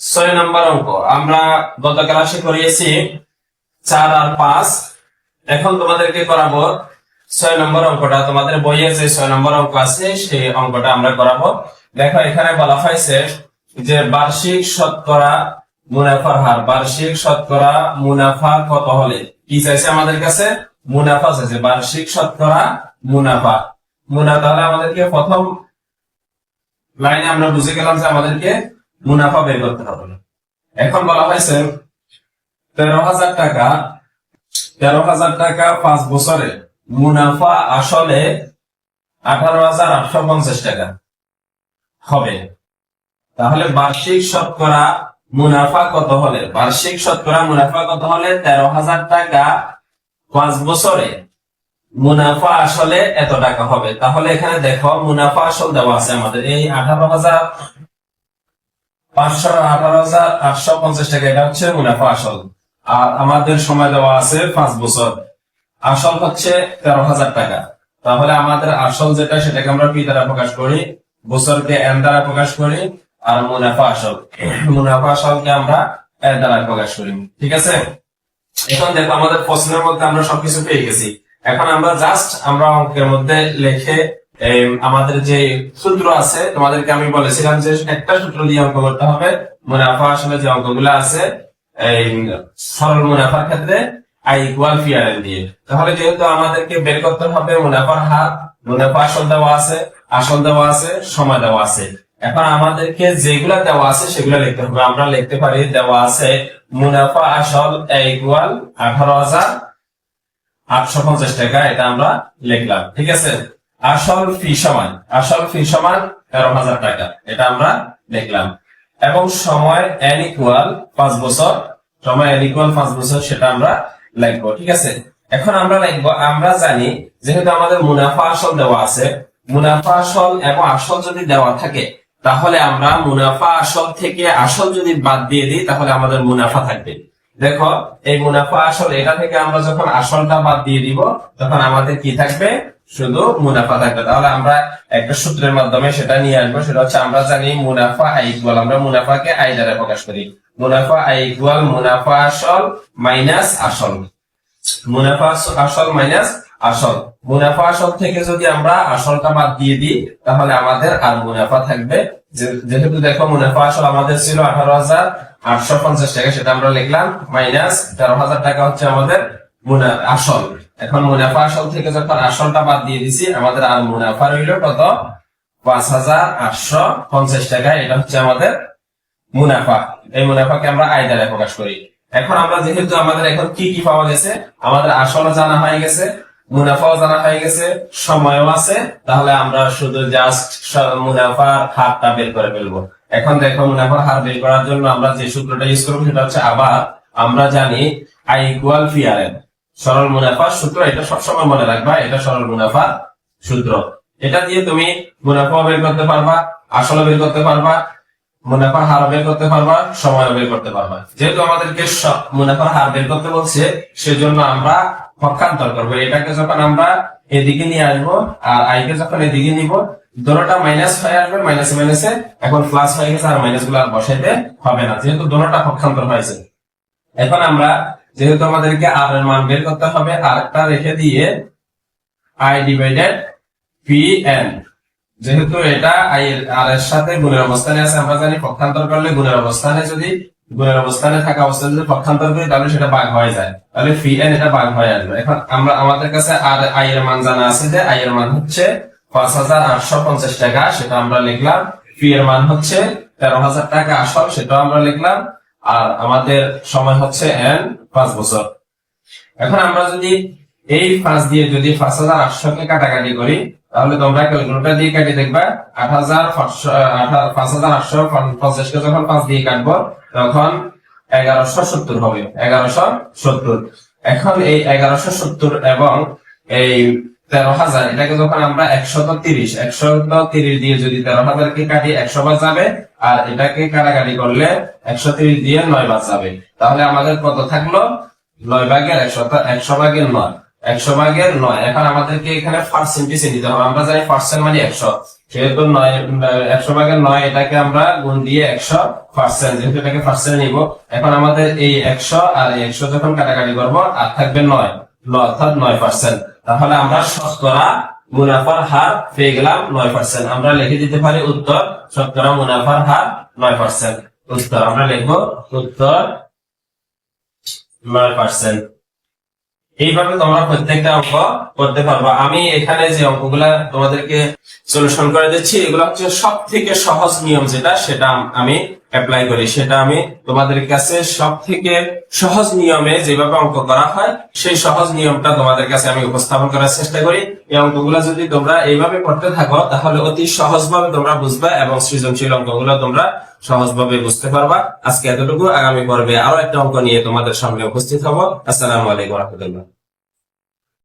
ছয় নম্বর অঙ্ক। আমরা গত ক্লাসে করিয়েছি চার আর পাঁচ। এখন তোমাদেরকে করাবো ছয় নম্বর অঙ্কটা। তোমাদের বইয়ের যে ছয় নম্বর অঙ্ক আছে, সেই অঙ্কটা আমরা করাবো। দেখো, এখানে বলা হয়েছে যে বার্ষিক শতকরা মুনাফার হার, বার্ষিক শতকরা মুনাফা কত হলে? কি চাইছে আমাদের কাছে? মুনাফা চাইছে, বার্ষিক শতকরা মুনাফা। মুনাফা তাহলে আমাদেরকে প্রথম লাইনে আমরা বুঝে গেলাম যে আমাদেরকে মুনাফা বের করতে হবে। এখন বলা হয়েছে, তেরো হাজার টাকা, তেরো হাজার টাকা পাঁচ বছরে মুনাফা আসলে আঠারো হাজার আটশো পঞ্চাশ টাকা হবে। তাহলে বার্ষিক শতকরা মুনাফা কত হলে? বার্ষিক শতকরা মুনাফা কত হলে? তেরো হাজার টাকা পাঁচ বছরে। মুনাফা আসলে এত টাকা হবে। তাহলে এখানে দেখো, মুনাফা আসল দেওয়া আছে আমাদের। এই আঠারো হাজার পাঁচশো আঠারো হাজার আটশো পঞ্চাশ টাকা, এটা হচ্ছে মুনাফা আসল। আর আমাদের সময় দেওয়া আছে পাঁচ বছর। আসল হচ্ছে তেরো হাজার টাকা। তাহলে আমাদের আসল যেটা, সেটাকে আমরা পি দ্বারা প্রকাশ করি, বছরকে এন দ্বারা প্রকাশ করি। আর মুনাফা আসল মুনাফা আসলকে আমরা দ্বারা প্রকাশ করি। ঠিক আছে? এখন দেখো, আমাদের প্রশ্নের মধ্যে আমরা সবকিছু পেয়ে গেছি। এখন আমরা জাস্ট আমরা অঙ্কের মধ্যে লিখে আমাদের যে সূত্র আছে, তোমাদেরকে আমি বলেছিলাম যে একটা সূত্র দিয়ে অঙ্ক করতে হবে। মুনাফা আসলে যে অঙ্কগুলো আছে, এই সরল মুনাফার ক্ষেত্রে আই ইকুয়াল ফিয়ারেন দিয়ে। তাহলে যেহেতু আমাদেরকে বের করতে হবে, মুনাফার হার, মুনাফা আসল দেওয়া আছে, আসল দেওয়া আছে, সময় দেওয়া আছে। এখন আমাদেরকে যেগুলা দেওয়া আছে সেগুলো লিখতে হবে। আমরা লিখতে পারি, দেওয়া আছে মুনাফা আসল ইকুয়াল আঠারো হাজার আটশো পঞ্চাশ টাকা, এটা আমরা লিখলাম, ঠিক আছে? আসল ফি সমান, আসল ফি সমান তেরো হাজার টাকা, এটা আমরা লিখলাম। এবং সময় এন ইকুয়াল পাঁচ বছর, সময় এন ইকুয়াল পাঁচ বছর, সেটা আমরা লিখব, ঠিক আছে? এখন আমরা লিখব, আমরা জানি যেহেতু আমাদের মুনাফা আসল দেওয়া আছে, মুনাফা আসল এবং আসল যদি দেওয়া থাকে তাহলে আমরা মুনাফা আসল থেকে আসল যদি বাদ দিয়ে দিই, তাহলে আমাদের মুনাফা থাকবে। দেখো, এই মুনাফা আসল, এটা থেকে আমরা যখন আসলটা বাদ দিয়ে দিব, তখন আমাদের কি থাকবে? শুধু মুনাফা থাকবে। তাহলে আমরা একটা সূত্রের মাধ্যমে সেটা নিয়ে আসব। সেটা হচ্ছে, আমরা জানি মুনাফা আই ইকুয়াল আমরা মুনাফাকে আই দ্বারা প্রকাশ করি। মুনাফা আই ইকুয়াল মুনাফা আসল মাইনাস আসল। মুনাফা আস- আসল মাইনাস আসল। মুনাফা আসল থেকে যদি আমরা আসলটা বাদ দিয়ে দিই, তাহলে আমাদের আর মুনাফা থাকবে। যেহেতু দেখো মুনাফা আসল আমাদের ছিল আঠারো হাজার আটশো পঞ্চাশ টাকা, সেটা আমরা লিখলাম, মাইনাস তেরো হাজার টাকা হচ্ছে আমাদের আসল। এখন মুনাফা আসল থেকে যখন আসলটা বাদ দিয়ে দিছি, আমাদের আর মুনাফা রইল কত? পাঁচ হাজার আটশো পঞ্চাশ টাকা, এটা হচ্ছে আমাদের মুনাফা। এই মুনাফাকে আমরা আয় দ্বারা প্রকাশ করি। এখন আমরা যেহেতু আমাদের এখন কি কি পাওয়া গেছে, আমাদের আসলও জানা হয়ে গেছে মুনাফাও জানা হয়ে গেছে, সময়ও আছে, তাহলে আমরা শুধু জাস্ট মুনাফার হারটা বের করে ফেলব। এখন দেখো মুনাফার হার বের করার জন্য আমরা যে সূত্রটা ইউজ করব সেটা হচ্ছে আবার আমরা জানি আই ইকুয়াল ফি সরল মুনাফার সূত্র, এটা সবসময় মনে রাখবা, এটা সরল মুনাফার সূত্র। এটা দিয়ে তুমি মুনাফা বের করতে পারবা আসলে বের করতে পারবা মুনাফার হার বের করতে পারবা সময় বের করতে পারবা। যেহেতু আমাদেরকে মুনাফার হার বের করতে বলছে, সেজন্য আমরা পক্ষান্তর করব। এটাকে যখন আমরা এদিকে নিয়ে আসব আর আইকে যখন এদিকে নিব, দোনোটা মাইনাস হয়ে আসবে মাইনাস মাইনাসে এখন প্লাস হয়ে গেছে আর মাইনাসগুলো আর বসাইতে হবে না, যেহেতু দোনোটা পক্ষান্তর হয়েছে। এখন আমরা যেহেতু আমাদেরকে আর এর মান বের করতে হবে আর একটা রেখে দিয়ে আই ডিভাইডেড পি এন যেহেতু এটা আই আর এর সাথে গুণের অবস্থানে আছে, আমরা জানি পক্ষান্তর করলে গুণের অবস্থানে যদি গুণের অবস্থানে থাকা অবস্থায় যদি পক্ষান্তর করি, তাহলে সেটা ভাগ হয়ে যায়। তাহলে ফি এন এটা ভাগ হয়ে আসবে। এখন আমরা, আমাদের কাছে আর আই এর মান জানা আছে যে আই এর মান হচ্ছে পাঁচ হাজার আটশো পঞ্চাশ টাকা, সেটা আমরা লিখলাম। ফি এর মান হচ্ছে তেরো হাজার টাকা আসল, সেটাও আমরা লিখলাম। আর আমাদের সময় হচ্ছে এন পাঁচ বছর। এখন আমরা যদি এই পাঁচ দিয়ে যদি পাঁচ হাজার আটশোকে কাটাকাটি করি, তাহলে তোমরা ক্যালকুলেটর দিয়ে কাটি দেখবা, আট হাজার পাঁচশো পাঁচ হাজার আটশো পঞ্চাশকে যখন পাঁচ দিয়ে কাটবো, তখন এগারোশো সত্তর হবে, এগারোশো সত্তর। এখন এই এগারোশো সত্তর এবং এই তেরো হাজার, এটাকে যখন আমরা একশত তিরিশ একশত তিরিশ দিয়ে যদি তেরো হাজারকে কাটি, একশো বার যাবে, আর এটাকে কাটাকাটি করলে একশো তিরিশ দিয়ে নয় বাদ যাবে। তাহলে আমাদের কত থাকল? নয় ভাগের একশো একশো ভাগের নয়। একশো ভাগের নয়। এখন আমাদেরকে এখানে পার্সেন্টেজ নিতে হবে। আমরা জানি পার্সেন্ট মানে একশো। সেহেতু নয়, একশো ভাগের নয়, এটাকে আমরা গুণ দিয়ে একশো পার্সেন্ট যেহেতু এটাকে পার্সেন্ট নিব, এখন আমাদের এই একশো আর একশো যখন কাটাকাটি করব, আর থাকবে নয়। অর্থাৎ নয় পার্সেন্ট তাহলে আমরা শতকরা মুনাফার হার পেয়ে গেলাম নয় পার্সেন্ট আমরা লিখে দিতে পারি উত্তর, শতকরা মুনাফার হার নয় পার্সেন্ট উত্তর, আমরা লিখব উত্তর নয় পার্সেন্ট এইভাবে তোমরা প্রত্যেকটা অঙ্ক করতে পারব। আমি এখানে যে অঙ্কগুলা তোমাদেরকে সলিউশন করে দিচ্ছি, এগুলো হচ্ছে সব থেকে সহজ নিয়ম যেটা, সেটা আমি অ্যাপ্লাই করি, সেটা আমি তোমাদের কাছে সব থেকে সহজ নিয়মে যেভাবে অঙ্ক করা হয়, সেই সহজ নিয়মটা তোমাদের কাছে আমি উপস্থাপন করার চেষ্টা করি। এই অঙ্কগুলো যদি তোমরা এইভাবে করতে থাকো, তাহলে অতি সহজভাবে তোমরা বুঝবে এবং সৃজনশীল অঙ্কগুলো তোমরা সহজভাবে বুঝতে পারবা। আজকে এতটুকু, আগামী পর্বে আরও একটা অঙ্ক নিয়ে তোমাদের সামনে উপস্থিত হব। আসসালামু আলাইকুম রহমতুল্লাহ।